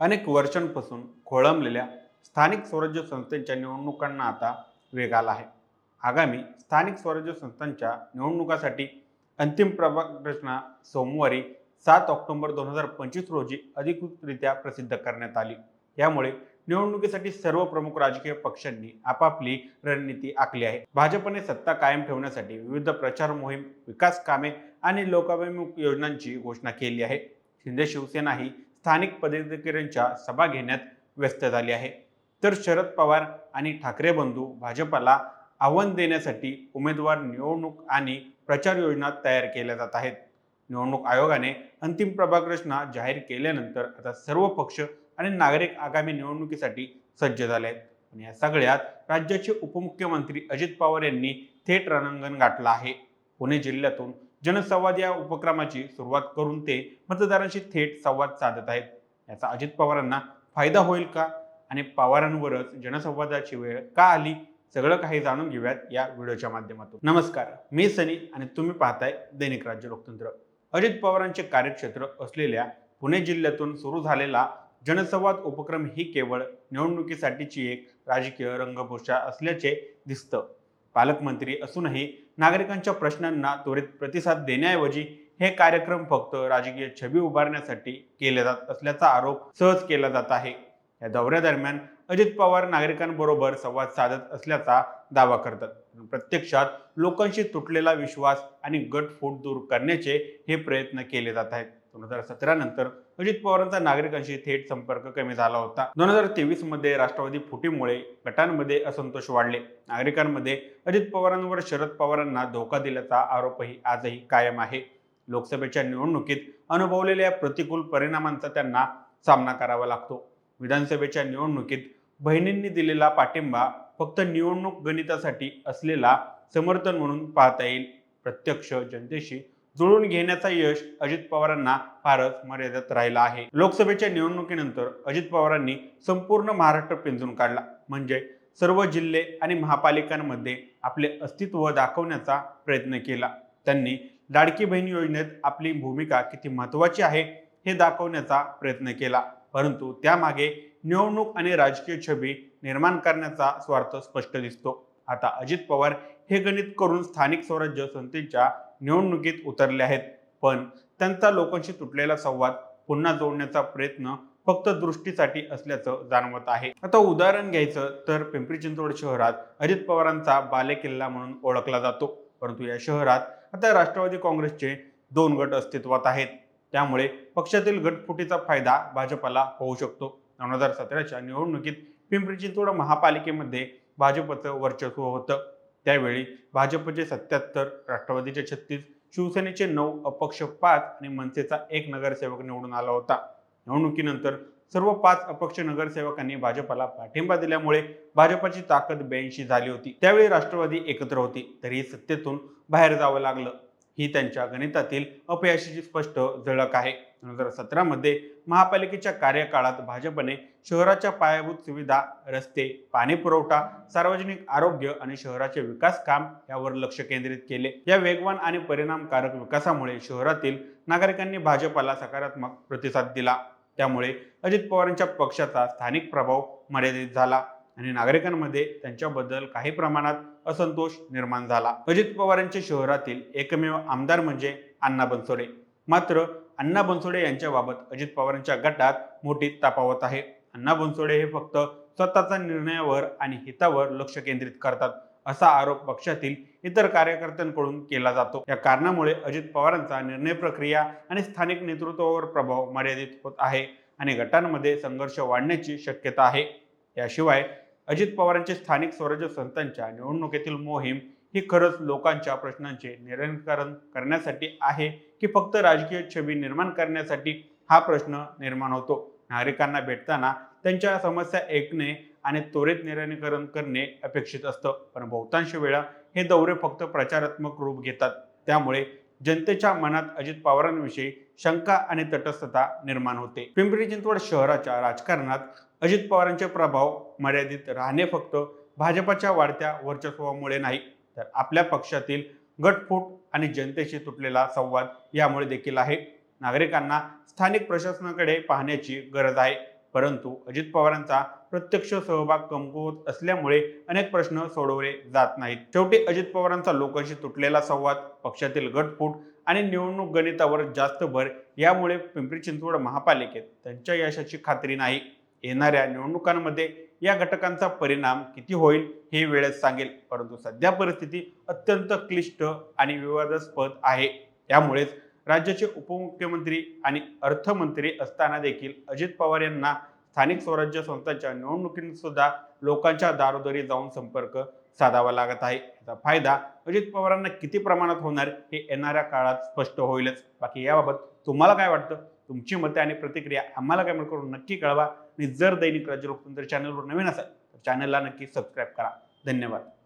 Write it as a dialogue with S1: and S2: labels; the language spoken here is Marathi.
S1: अनेक वर्षांपासून खोळंबलेल्या स्थानिक स्वराज्य संस्थांच्या निवडणुकांना आता वेग आला आहे. आगामी स्थानिक स्वराज्य संस्थांच्या निवडणुकासाठी अंतिम प्रभाग रचना सोमवारी सात ऑक्टोबर दोन हजार पंचवीस रोजी अधिकृतरित्या प्रसिद्ध करण्यात आली. यामुळे निवडणुकीसाठी सर्व प्रमुख राजकीय पक्षांनी आपापली रणनीती आखली आहे. भाजपने सत्ता कायम ठेवण्यासाठी विविध प्रचार मोहीम विकास कामे आणि लोकाभिमुख योजनांची घोषणा केली आहे. शिंदे शिवसेना ही स्थानिक पदाधिकाऱ्यांच्या सभा घेण्यात व्यस्त झाली आहे. तर शरद पवार आणि ठाकरे बंधू भाजपाला आव्हान देण्यासाठी उमेदवार निवडणूक आणि प्रचार योजना तयार केल्या जात आहेत. निवडणूक आयोगाने अंतिम प्रभाग रचना जाहीर केल्यानंतर आता सर्व पक्ष आणि नागरिक आगामी निवडणुकीसाठी सज्ज झाले आहेत. आणि या सगळ्यात राज्याचे उपमुख्यमंत्री अजित पवार यांनी थेट रणांगण गाठलं आहे. पुणे जिल्ह्यातून जनसंवाद या उपक्रमाची सुरुवात करून ते मतदारांशी थेट संवाद साधत आहेत. याचा अजित पवारांना फायदा होईल का? आणि पवारांवरच जनसंवादाची वेळ का आली? सगळं काही जाणून घेऊयात या व्हिडिओच्या माध्यमातून. नमस्कार मी सनी आणि तुम्ही पाहताय दैनिक राज्य लोकतंत्र. अजित पवारांचे कार्यक्षेत्र असलेल्या पुणे जिल्ह्यातून सुरू झालेला जनसंवाद उपक्रम ही केवळ निवडणुकीसाठीची एक राजकीय रंगभूषा असल्याचे दिसतं. पालकमंत्री असूनही नागरिकांच्या प्रश्नांना त्वरित प्रतिसाद देण्याऐवजी हे कार्यक्रम फक्त राजकीय छबी उभारण्यासाठी केले जात असल्याचा आरोप सहज केला जात आहे. या दौऱ्यादरम्यान अजित पवार नागरिकांबरोबर संवाद साधत असल्याचा दावा करतात. प्रत्यक्षात लोकांशी तुटलेला विश्वास आणि गटफूट दूर करण्याचे हे प्रयत्न केले जात आहेत. दोन हजार सतरा नंतर अजित पवारांचा नागरिकांशी थेट संपर्क कमी झाला होता. दोन हजार तेवीसमध्ये राष्ट्रवादी फुटीमुळे गटांमध्ये असंतोष वाढले. नागरिकांमध्ये अजित पवारांवर शरद पवारांना धोका दिल्याचा आरोपही आजही कायम आहे. लोकसभेच्या निवडणुकीत अनुभवलेल्या प्रतिकूल परिणामांचा त्यांना सामना करावा लागतो. विधानसभेच्या निवडणुकीत बहिणींनी दिलेला पाठिंबा फक्त निवडणूक गणितासाठी असलेला समर्थन म्हणून पाहता येईल. प्रत्यक्ष जनतेशी जुळून घेण्याचा यश अजित पवारांना फारच मर्यादित राहिला आहे. लोकसभेच्या निवडणुकीनंतर अजित पवारांनी संपूर्ण महाराष्ट्र पिंजून काढला. म्हणजे सर्व जिल्हे आणि महापालिकांमध्ये आपले अस्तित्व दाखवण्याचा प्रयत्न केला. त्यांनी लाडकी बहीण योजनेत आपली भूमिका किती महत्वाची आहे हे दाखवण्याचा प्रयत्न केला. परंतु त्यामागे निवडणूक आणि राजकीय छबी निर्माण करण्याचा स्वार्थ स्पष्ट दिसतो. आता अजित पवार हे गणित करून स्थानिक स्वराज्य संस्थेच्या निवडणुकीत उतरले आहेत. पण त्यांचा लोकांशी तुटलेला संवाद पुन्हा जोडण्याचा प्रयत्न फक्त दृष्टीसाठी असल्याचं जाणवत आहे. आता उदाहरण घ्यायचं तर पिंपरी चिंचवड शहरात अजित पवारांचा बालेकिल्ला म्हणून ओळखला जातो. परंतु या शहरात आता राष्ट्रवादी काँग्रेसचे दोन गट अस्तित्वात आहेत. त्यामुळे पक्षातील गटफुटीचा फायदा भाजपला होऊ शकतो. दोन हजार सतराच्या निवडणुकीत पिंपरी चिंचवड महापालिकेमध्ये भाजपचं वर्चस्व होतं. त्यावेळी भाजपचे सत्याहत्तर राष्ट्रवादीचे छत्तीस शिवसेनेचे नऊ अपक्ष पाच आणि मनसेचा एक नगरसेवक निवडून आला होता. निवडणुकीनंतर सर्व पाच अपक्ष नगरसेवकांनी भाजपला पाठिंबा दिल्यामुळे भाजपाची ताकद ब्याऐंशी झाली होती. त्यावेळी राष्ट्रवादी एकत्र होती. तरी सत्तेतून बाहेर जावं लागलं. ही त्यांच्या गणितातील अपयशाची स्पष्ट झळक आहे. दोन हजार सतरामध्ये महापालिकेच्या कार्यकाळात भाजपने शहराच्या पायाभूत सुविधा रस्ते पाणी पुरवठा सार्वजनिक आरोग्य आणि शहराचे विकास काम यावर लक्ष केंद्रित केले. या वेगवान आणि परिणामकारक विकासामुळे शहरातील नागरिकांनी भाजपाला सकारात्मक प्रतिसाद दिला. त्यामुळे अजित पवारांच्या पक्षाचा स्थानिक प्रभाव मर्यादित झाला. आणि नागरिकांमध्ये त्यांच्याबद्दल काही प्रमाणात असंतोष निर्माण झाला. अजित पवारांचे शहरातील एकमेव आमदार म्हणजे अण्णा बनसोडे. मात्र अण्णा बनसोडे यांच्याबाबत अजित पवारांच्या गटात मोठी तपावत आहे. अण्णा बनसोडे हे फक्त स्वतःच्या निर्णयावर आणि हितावर लक्ष केंद्रित करतात असा आरोप पक्षातील इतर कार्यकर्त्यांकडून केला जातो. या कारणामुळे अजित पवारांचा निर्णय प्रक्रिया आणि स्थानिक नेतृत्वावर प्रभाव मर्यादित होत आहे आणि गटांमध्ये संघर्ष वाढण्याची शक्यता आहे. याशिवाय अजित पवारांचे स्थानिक स्वराज्य संस्थांच्या निवडणुकीतील मोहीम ही खरंच लोकांच्या प्रश्नांचे निराकरण करण्यासाठी आहे की फक्त राजकीय छबी निर्माण करण्यासाठी हा प्रश्न निर्माण होतो? नागरिकांना भेटताना त्यांच्या समस्या ऐकणे आणि त्वरित निराकरण करणे अपेक्षित असतं. पण बहुतांश वेळा हे दौरे फक्त प्रचारात्मक रूप घेतात. त्यामुळे जनतेच्या मनात अजित पवारांविषयी शंका आणि तटस्थता निर्माण होते. पिंपरी चिंचवड शहराच्या राजकारणात अजित पवारांचे प्रभाव मर्यादित राहणे फक्त भाजपाच्या वाढत्या वर्चस्वामुळे नाही तर आपल्या पक्षातील गटफूट आणि जनतेशी तुटलेला संवाद यामुळे देखील आहे. नागरिकांना स्थानिक प्रशासनाकडे पाहण्याची गरज आहे परंतु अजित पवारांचा प्रत्यक्ष सहभाग कमकुवत असल्यामुळे अनेक प्रश्न सोडवले जात नाहीत. शेवटी अजित पवारांचा लोकांशी तुटलेला संवाद पक्षातील गटफूट आणि निवडणूक गणितावर जास्त भर यामुळे पिंपरी चिंचवड महापालिकेत त्यांच्या यशाची खात्री नाही. येणाऱ्या निवडणुकांमध्ये या घटकांचा परिणाम किती होईल हे वेळच सांगेल परंतु सध्या परिस्थिती अत्यंत क्लिष्ट आणि विवादास्पद आहे. त्यामुळेच राज्याचे उपमुख्यमंत्री आणि अर्थमंत्री असताना देखील अजित पवार यांना स्थानिक स्वराज्य संस्थांच्या निवडणुकीत सुद्धा लोकांच्या दारोदरी जाऊन संपर्क साधावा लागत आहे. याचा फायदा अजित पवारांना किती प्रमाणात होणार हे येणाऱ्या काळात स्पष्ट होईलच. बाकी याबाबत तुम्हाला काय वाटतं? तुमची मते आणि प्रतिक्रिया आम्हाला काय करून नक्की कळवा. आणि जर दैनिक राज्य लोकतंत्र चॅनलवर नवीन असाल तर चॅनलला नक्की सबस्क्राईब करा. धन्यवाद.